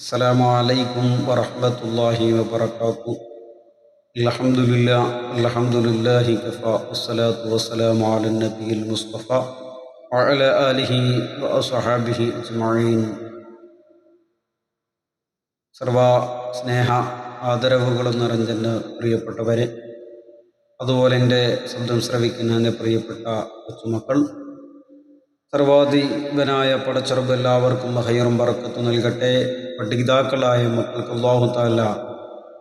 السلام عليكم ورحمة الله وبركاته الحمد لله الحمد لله كفى والصلاة والسلام على النبي المصطفى وعلى آله وأصحابه أجمعين സർവ സ്നേഹ ആദരവുകളും നിറഞ്ഞെന്ന് പ്രിയപ്പെട്ടവരെ അതുപോലെ എൻ്റെ ശബ്ദം ശ്രവിക്കുന്ന എൻ്റെ പ്രിയപ്പെട്ട കൊച്ചുമക്കൾ സർവാധിപനായ പടച്ചറബ് എല്ലാവർക്കും ഹൈറും പറക്കത്തും നൽകട്ടെ പഠിതാക്കളായ മക്കൾക്ക് അള്ളാഹുത്താല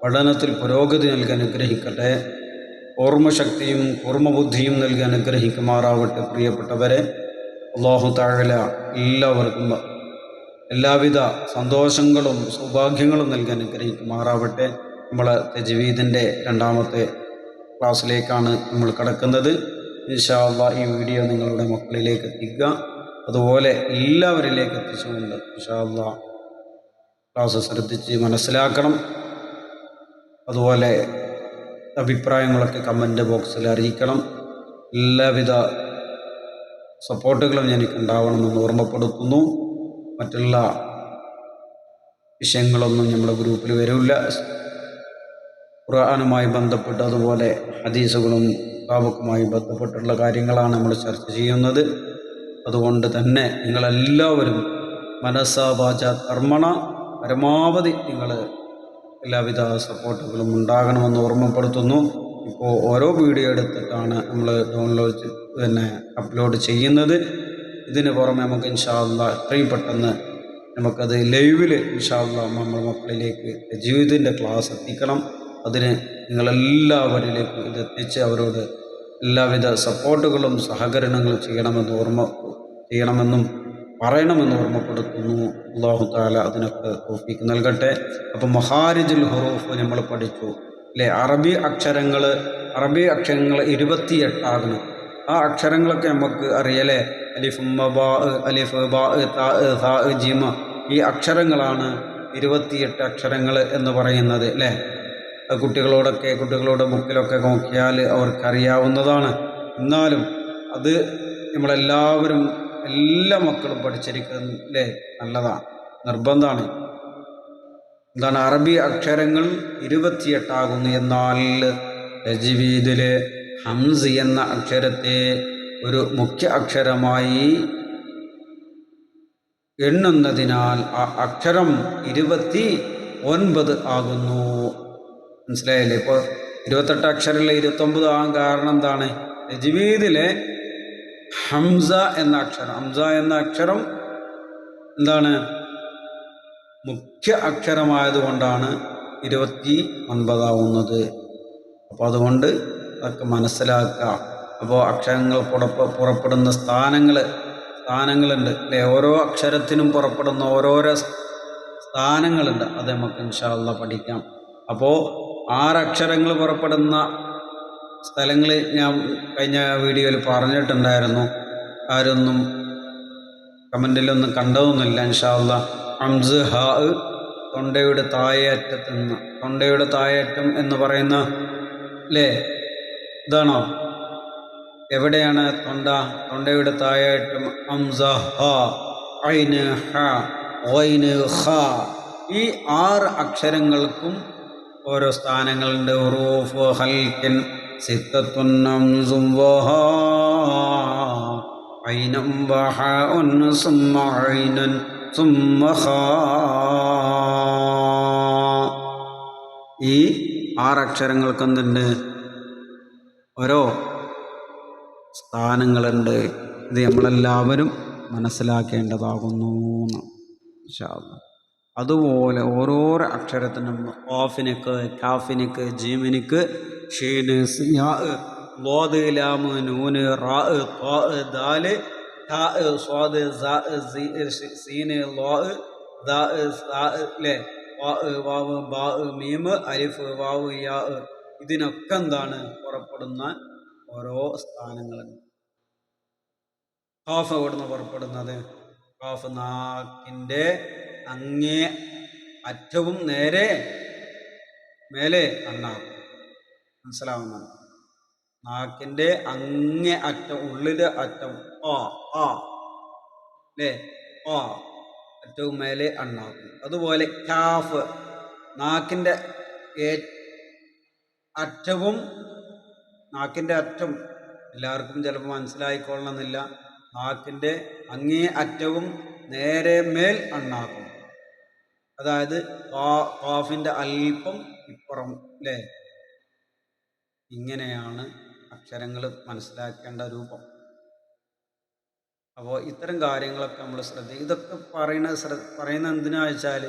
പഠനത്തിൽ പുരോഗതി നൽകി അനുഗ്രഹിക്കട്ടെ. ഓർമ്മശക്തിയും ഓർമ്മബുദ്ധിയും നൽകി അനുഗ്രഹിക്കുമാറാവട്ടെ പ്രിയപ്പെട്ടവരെ. അള്ളാഹു താഴല എല്ലാവർക്കും എല്ലാവിധ സന്തോഷങ്ങളും സൗഭാഗ്യങ്ങളും നൽകി അനുഗ്രഹിക്കുമാറാവട്ടെ. നമ്മൾ തജ്വീദിന്റെ രണ്ടാമത്തെ ക്ലാസ്സിലേക്കാണ് നമ്മൾ കടക്കുന്നത്. ഇൻഷാല്ല ഈ വീഡിയോ നിങ്ങളുടെ മക്കളിലേക്ക് എത്തിക്കുക. അതുപോലെ എല്ലാവരിലേക്ക് എത്തിച്ചുകൊണ്ട് ഇൻഷാല്ല ക്ലാസ് ശ്രദ്ധിച്ച് മനസ്സിലാക്കണം. അതുപോലെ അഭിപ്രായങ്ങളൊക്കെ കമന്റ് ബോക്സിൽ അറിയിക്കണം. എല്ലാവിധ സപ്പോർട്ടുകളും എനിക്ക് ഉണ്ടാവണമെന്ന് ഓർമ്മപ്പെടുത്തുന്നു. മറ്റുള്ള വിഷയങ്ങളൊന്നും നമ്മുടെ ഗ്രൂപ്പിൽ വരില്ല. ഖുർആാനുമായി ബന്ധപ്പെട്ട് അതുപോലെ ഹദീസുകളും കാബുക്കുമായി ബന്ധപ്പെട്ടുള്ള കാര്യങ്ങളാണ് നമ്മൾ ചർച്ച ചെയ്യുന്നത്. അതുകൊണ്ട് തന്നെ നിങ്ങളെല്ലാവരും മനസ്സാവാച കർമ്മണ പരമാവധി നിങ്ങൾ എല്ലാവിധ സപ്പോർട്ടുകളും ഉണ്ടാകണമെന്ന് ഓർമ്മപ്പെടുത്തുന്നു. ഇപ്പോൾ ഓരോ വീഡിയോ എടുത്തിട്ടാണ് നമ്മൾ ഡൗൺലോഡ് തന്നെ അപ്ലോഡ് ചെയ്യുന്നത്. ഇതിന് പുറമെ നമുക്ക് ഇൻഷാല്ല എത്രയും പെട്ടെന്ന് നമുക്കത് ലൈവിൽ ഇൻഷാല്ല നമ്മുടെ മക്കളിലേക്ക് ജീവിതത്തിന്റെ ക്ലാസ് എത്തിക്കണം. അതിന് നിങ്ങളെല്ലാവരിലേക്കും ഇത് എത്തിച്ച് അവരോട് എല്ലാവിധ സപ്പോർട്ടുകളും സഹകരണങ്ങളും ചെയ്യണമെന്ന് ഓർമ്മ ചെയ്യണമെന്നും പറയണമെന്ന് ഓർമ്മപ്പെടുത്തുന്നു. അള്ളാഹു താല അതിനൊക്കെ തോഫിക്ക് നൽകട്ടെ. അപ്പം മഹാരിജുൽ ഹുറൂഫ് നമ്മൾ പഠിച്ചു. അല്ലേ അറബി അക്ഷരങ്ങൾ അറബി അക്ഷരങ്ങൾ ഇരുപത്തിയെട്ടാകണം. ആ അക്ഷരങ്ങളൊക്കെ നമുക്ക് അറിയലേ അലിഫ് ബാ അലിഫ് ബാ താ ജിമ. ഈ അക്ഷരങ്ങളാണ് ഇരുപത്തിയെട്ട് അക്ഷരങ്ങൾ എന്ന് പറയുന്നത് അല്ലേ കുട്ടികളോടൊക്കെ കുട്ടികളുടെ ബുക്കിലൊക്കെ നോക്കിയാൽ അവർക്കറിയാവുന്നതാണ്. എന്നാലും അത് നമ്മളെല്ലാവരും എല്ലാ മക്കളും പഠിച്ചിരിക്കുന്നല്ലേ നല്ലതാണ്. നിർബന്ധമാണ്. എന്താണ്? അറബി അക്ഷരങ്ങൾ ഇരുപത്തിയെട്ടാകുന്നു എന്നാൽ രജീവീദിലെ ഹംസ് എന്ന അക്ഷരത്തെ ഒരു മുഖ്യ അക്ഷരമായി എണ്ണുന്നതിനാൽ ആ അക്ഷരം ഇരുപത്തി ഒൻപത് ആകുന്നു. മനസ്സിലായില്ലേ? ഇപ്പോൾ ഇരുപത്തെട്ട് അക്ഷരമില്ല ഇരുപത്തൊമ്പത് ആകാൻ കാരണം എന്താണ്? രജീവീദിലെ ഹംസ എന്ന അക്ഷരം. ഹംസ എന്ന അക്ഷരം എന്താണ്? മുഖ്യ അക്ഷരമായതുകൊണ്ടാണ് ഇരുപത്തി ഒൻപതാവുന്നത്. അപ്പോൾ അതുകൊണ്ട് അതൊക്കെ മനസ്സിലാക്കുക. അപ്പോൾ അക്ഷരങ്ങൾ പുറപ്പ് പുറപ്പെടുന്ന സ്ഥാനങ്ങൾ സ്ഥാനങ്ങളുണ്ട്. അല്ലേ? ഓരോ അക്ഷരത്തിനും പുറപ്പെടുന്ന ഓരോരോ സ്ഥാനങ്ങളുണ്ട്. അത് നമുക്ക് ഇൻഷാല്ല പഠിക്കാം. അപ്പോൾ ആറക്ഷരങ്ങൾ പുറപ്പെടുന്ന സ്ഥലങ്ങൾ ഞാൻ കഴിഞ്ഞ വീഡിയോയിൽ പറഞ്ഞിട്ടുണ്ടായിരുന്നു. ആരൊന്നും കമന്റിലൊന്നും കണ്ടതൊന്നുമില്ല ഇൻഷാല്ല ഹംസ് ഹ തൊണ്ടയുടെ തായേറ്റത്ത് നിന്ന് തൊണ്ടയുടെ തായേറ്റം എന്ന് പറയുന്ന അല്ലേ ഇതാണോ? എവിടെയാണ് തൊണ്ട? തൊണ്ടയുടെ തായേറ്റം ഹംസ ഹ ഐന് ഹ ഒയിന് ഹ ഈ ആറ് അക്ഷരങ്ങൾക്കും ഓരോ സ്ഥാനങ്ങളുണ്ട്. ഉറൂഫ് ഹൽക്കിൻ ഹംസും വഹ ഐനം വഹ ഐനൻ സുമ്മ ഖ ഈ ആറക്ഷരങ്ങൾക്ക് എന്തുണ്ട് ഓരോ സ്ഥാനങ്ങളുണ്ട്. ഇത് നമ്മളെല്ലാവരും മനസ്സിലാക്കേണ്ടതാകുന്നു അതുപോലെ ഓരോരോ അക്ഷരത്തിനും ഓഫിനിക്ക് കാഫിനിക്ക് ജീമിനിക്ക് ഷീന് ലോദ് ലാമ് നൂന് റാ ദാൽ സ്വാദ് സീന് ലോ ദാ സാ ലെ വാവ് ബാ മീമ് അലിഫ് വാവ് യാ ഇതിനൊക്കെ എന്താണ് പുറപ്പെടുന്ന ഓരോ സ്ഥാനങ്ങളുണ്ട് ഖാഫ് എവിടുന്ന് പുറപ്പെടുന്നത്? ഖാഫ് നാക്കിന്റെ അങ്ങേ അറ്റവും നേരെ മേലെ അണ്ണാക്കും മനസ്സിലാവുന്നത് നാക്കിന്റെ അങ്ങേ അറ്റം ഉള്ളിലെ അറ്റം ആ ആ അല്ലേ ആ ഏറ്റവും മേലെ അണ്ണാക്കും അതുപോലെ കാഫ് നാക്കിന്റെ അറ്റവും നാക്കിന്റെ അറ്റം. എല്ലാവർക്കും ചിലപ്പോൾ മനസ്സിലായിക്കൊള്ളണമെന്നില്ല. നാക്കിന്റെ അങ്ങേ അറ്റവും നേരെ മേൽ അണ്ണാക്കും. അതായത് കാഫിന്റെ അല്പം ഇപ്പുറം അല്ലേ ഇങ്ങനെയാണ് അക്ഷരങ്ങൾ മനസ്സിലാക്കേണ്ട രൂപം. അപ്പോൾ ഇത്തരം കാര്യങ്ങളൊക്കെ നമ്മൾ ശ്രദ്ധ ഇതൊക്കെ പറയുന്ന ശ്രദ്ധ പറയുന്ന എന്തിനാ വെച്ചാൽ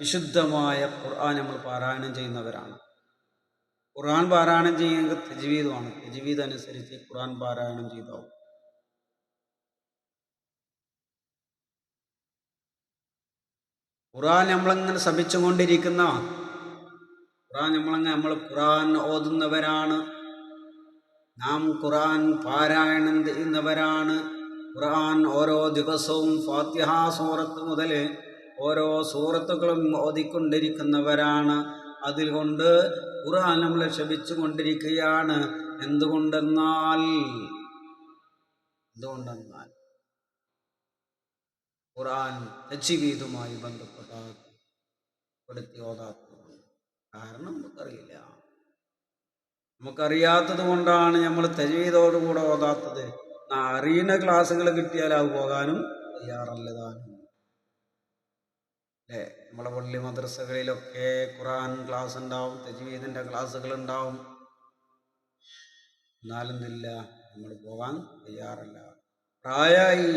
വിശുദ്ധമായ ഖുർആൻ നമ്മൾ പാരായണം ചെയ്യുന്നവരാണ്. ഖുർആൻ പാരായണം ചെയ്യുന്നത് തെജീവീദുമാണ് തജ്വീദ് അനുസരിച്ച് ഖുർആൻ പാരായണം ചെയ്താവും. ഖുർആൻ നമ്മളങ്ങനെ ശ്രമിച്ചുകൊണ്ടിരിക്കുന്ന ഖുറാൻ നമ്മളങ്ങ് നമ്മൾ ഖുറാൻ ഓതുന്നവരാണ്. നാം ഖുറാൻ പാരായണം ചെയ്യുന്നവരാണ്. ഖുറാൻ ഓരോ ദിവസവും ഫാത്തിഹ സൂറത്ത് മുതൽ ഓരോ സൂറത്തുകളും ഓതിക്കൊണ്ടിരിക്കുന്നവരാണ്. അതുകൊണ്ട് ഖുറാൻ നമ്മൾ ക്ഷമിച്ചു കൊണ്ടിരിക്കുകയാണ് എന്തുകൊണ്ടെന്നാൽ? എന്തുകൊണ്ടെന്നാൽ? ഖുർആൻ തജ്വീദുമായി ബന്ധപ്പെട്ട പെടുത്തി ഓതാത്തതുകൊണ്ട് കാരണം നമുക്കറിയില്ല. നമുക്കറിയാത്തത് കൊണ്ടാണ് നമ്മൾ തജ്വീദോടുകൂടെ ഓതാത്തത്. അറിയുന്ന ക്ലാസ്സുകൾ കിട്ടിയാൽ അത് പോകാനും തയ്യാറല്ലതാനും അല്ലേ? നമ്മളെ പള്ളി മദ്രസകളിലൊക്കെ ഖുറാൻ ക്ലാസ് ഉണ്ടാവും തജ്വീദിന്റെ ക്ലാസ്സുകൾ ഉണ്ടാവും. എന്നാലും ഇല്ല നമ്മൾ പോകാൻ തയ്യാറല്ല. പ്രായമായി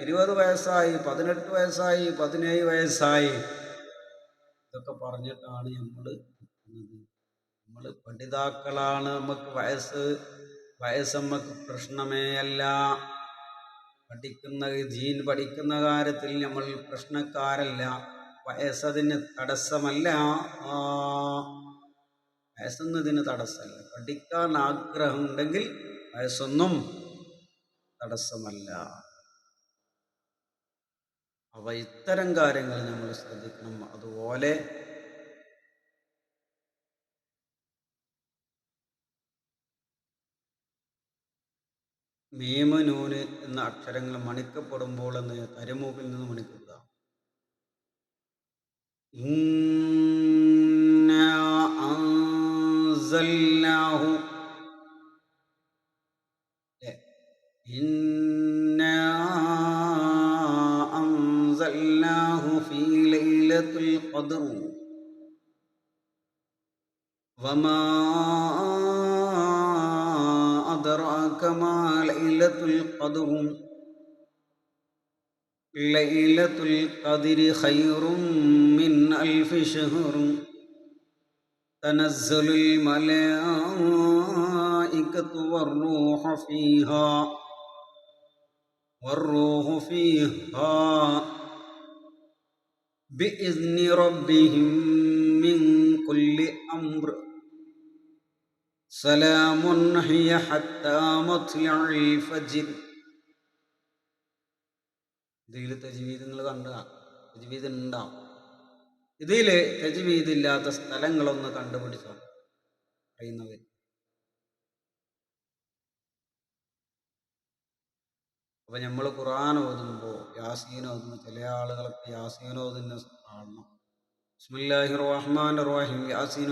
ഇരുപത് വയസ്സായി പതിനെട്ട് വയസ്സായി പതിനേഴ് വയസ്സായി. ഇതൊക്കെ പറഞ്ഞിട്ടാണ് നമ്മൾ നമ്മൾ പണ്ഡിതാക്കളാണ് നമുക്ക് വയസ്സ് വയസ്സ് നമുക്ക് പ്രശ്നമേ അല്ല. പഠിക്കുന്ന ജീൻ പഠിക്കുന്ന കാര്യത്തിൽ നമ്മൾ പ്രശ്നക്കാരല്ല. വയസ്സതിന് തടസ്സമല്ല. വയസ്സൊന്നതിന് തടസ്സമല്ല പഠിക്കാൻ ആഗ്രഹമുണ്ടെങ്കിൽ വയസ്സൊന്നും തടസ്സമല്ല. അവ ഇത്തരം കാര്യങ്ങൾ നമ്മൾ ശ്രദ്ധിക്കണം. അതുപോലെ മീമ നൂന് എന്ന അക്ഷരങ്ങൾ മണിക്കപ്പെടുമ്പോൾ എന്ന് തരുമൂപ്പിൽ നിന്ന് മണിക്കുക القدر وما أدراك ما ليلة القدر. ليلة القدر خير من ألف شهر. تنزل الملائكة والروح فيها. والروح فيها. ഇതിൽ റബ്ബിഹിം മിൻ കുല്ലി അംർ സലാമുൻ ഹിയ ഹത്താ തജ്വീദ് നിങ്ങൾ കണ്ടു തജ്വീദ് ഉണ്ടാവും. ഇതിൽ തജ്വീദ് ഇല്ലാത്ത സ്ഥലങ്ങളൊന്ന് കണ്ടുപിടിച്ചു. അറിയുന്നവർ അപ്പോൾ നമ്മൾ ഖുർആൻ ഓതുമ്പോൾ യാസീൻ ഓതുമ്പോൾ ചില ആളുകളൊക്കെ യാസീൻ ഓതുന്ന കാണണം ബിസ്മില്ലാഹി റഹ്മാൻ റഹീം യാസീൻ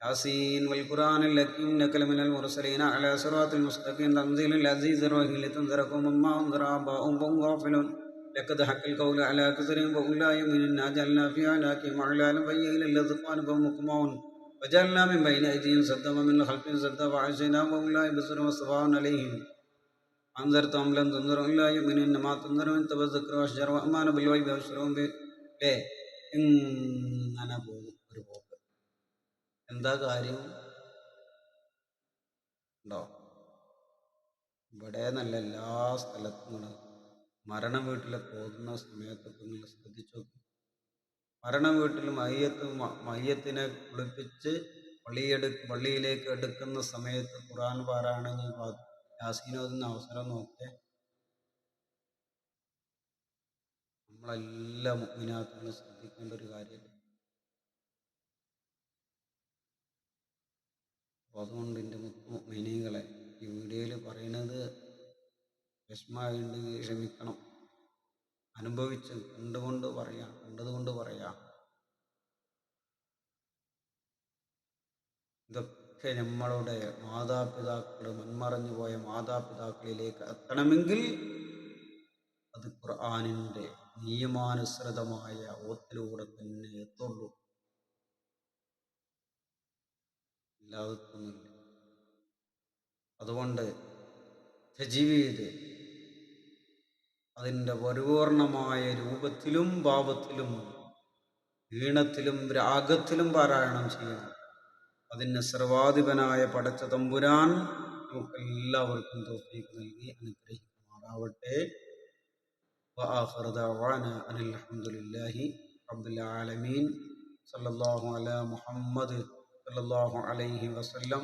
യാസീൻ വൽ ഖുർആൻ الحكيم إنك لمن المرسلين على صراط المستقيم تنزيل العزيز الرحيم لتنذر قوما ما أنذر آباؤهم وهم غافلون لقد حق القول على كثرهم وهم لا يؤمنون أجلنا في أعناقهم أغلالا فهي إلى الأذقان فهم مقمعون وجعلنا من بين أيديهم سدا ومن خلفهم سدا وعزيناهم وهم لا يبصرون وصفاء عليهم അന്തർത്തം ലം തന്തരം ഇല്ല യുമിനുന്ന മാ തന്തരം തബസ്സക്ര വശർ വമാന ബിൽവൈബ് വശറവും ബിലേ ഇങ്ങനെ പോകും ഒരു പോക്ക് എന്താ കാര്യം? ഉണ്ടോ? ഇവിടെ നല്ല എല്ലാ സ്ഥലത്തും മരണ വീട്ടിൽ പോകുന്ന സമയത്തൊക്കെ നിങ്ങൾ ശ്രദ്ധിച്ചു മരണ വീട്ടിൽ മയ്യത്ത് മയ്യത്തിനെ കുളിപ്പിച്ച് പള്ളിയെടു പള്ളിയിലേക്ക് എടുക്കുന്ന സമയത്ത് ഖുറാൻ പാരായണം ചെയ്യും യാസീനോദിന് അവസരം നോക്കിയ. നമ്മളെല്ലാ മുഗ്മിനാത്തുകളും ശ്രദ്ധിക്കേണ്ട ഒരു കാര്യമില്ല അപ്പോൾ അതുകൊണ്ട് എന്റെ മുഗ്മിനീകളെ ഈ വീഡിയോയിൽ പറയുന്നത് വിഷമമായിട്ടുണ്ടെങ്കിൽ ക്ഷമിക്കണം. അനുഭവിച്ച് കണ്ടുകൊണ്ട് പറയാം കണ്ടതുകൊണ്ട് പറയാം. ഇതൊക്കെ നമ്മളുടെ മാതാപിതാക്കൾ മുൻമറഞ്ഞു പോയ മാതാപിതാക്കളിലേക്ക് എത്തണമെങ്കിൽ അത് ഖുർആാനിന്റെ നിയമാനുസൃതമായ ഓത്തിലൂടെ തന്നെ എത്തുള്ളൂ. എല്ലാവർക്കുമില്ല അതുകൊണ്ട് തജീവീദ് അതിന്റെ പരിപൂർണമായ രൂപത്തിലും ഭാവത്തിലും ഈണത്തിലും രാഗത്തിലും പാരായണം ചെയ്യണം. അതിന് സർവാധിപനായ പടച്ച തമ്പുരാൻ നമുക്കെല്ലാവർക്കും തോഫീക്ക് നൽകി അനുഗ്രഹിക്കുമാറാവട്ടെ. അനിൽഹമുല്ലാഹി റബ്ബുലാലമീൻ സല്ലാഹു അല മുഹമ്മദ് സല്ലാഹു അലൈഹി വസ്ല്ലം.